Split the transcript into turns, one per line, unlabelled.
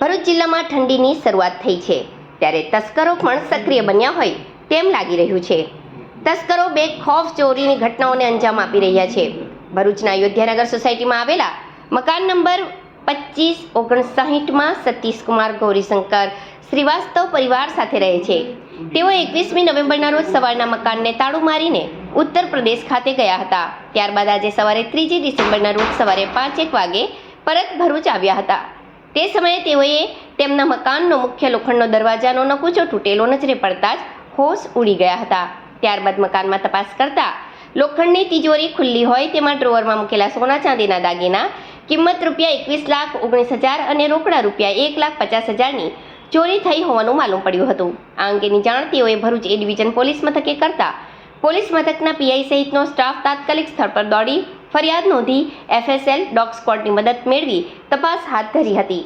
ભરૂચ જિલ્લામાં ઠંડીની શરૂઆત થઈ છે. ત્યારે તસ્કરો પણ સક્રિય બન્યા હોય તેમ લાગી રહ્યું છે. તસ્કરો બે ખોફ ચોરીની ઘટનાઓને અંજામ આપી રહ્યા છે. ભરૂચના અયોધ્યાનગર સોસાયટીમાં આવેલા મકાન નંબર પચીસ ઓગણસાહીઠમાં સતીશકુમાર ગૌરીશંકર શ્રીવાસ્તવ પરિવાર સાથે રહે છે. તેઓ એકવીસમી નવેમ્બરના રોજ સવારના મકાનને તાળું મારીને ઉત્તર પ્રદેશ ખાતે ગયા હતા. ત્યારબાદ આજે સવારે ત્રીજી ડિસેમ્બરના રોજ સવારે પાંચેક વાગે પરત ભરૂચ આવ્યા હતા. તે સમયે તેઓએ તેમના મકાનનો મુખ્ય લોખંડનો દરવાજાનો નકુચો તૂટેલો નજરે પડતા જ હોશ ઉડી ગયા હતા. ત્યારબાદ મકાનમાં તપાસ કરતા લોખંડની તિજોરી ખુલ્લી હોય તેમાં ડ્રોવરમાં મૂકેલા સોના ચાંદીના દાગીના, કિંમત રૂપિયા એકવીસ લાખ ઓગણીસ હજાર અને રોકડા રૂપિયા એક લાખ પચાસ હજારની ચોરી થઈ હોવાનું માલુમ પડ્યું હતું. આ અંગેની જાણ તેઓએ ભરૂચ એ ડિવિઝન પોલીસ મથકે કરતા પોલીસ મથકના પીઆઈ સહિતનો સ્ટાફ તાત્કાલિક સ્થળ પર દોડી ફરિયાદ નોંધી એફએસએલ ડોગ સ્કોડની મદદ મેળવી તપાસ હાથ ધરી હતી.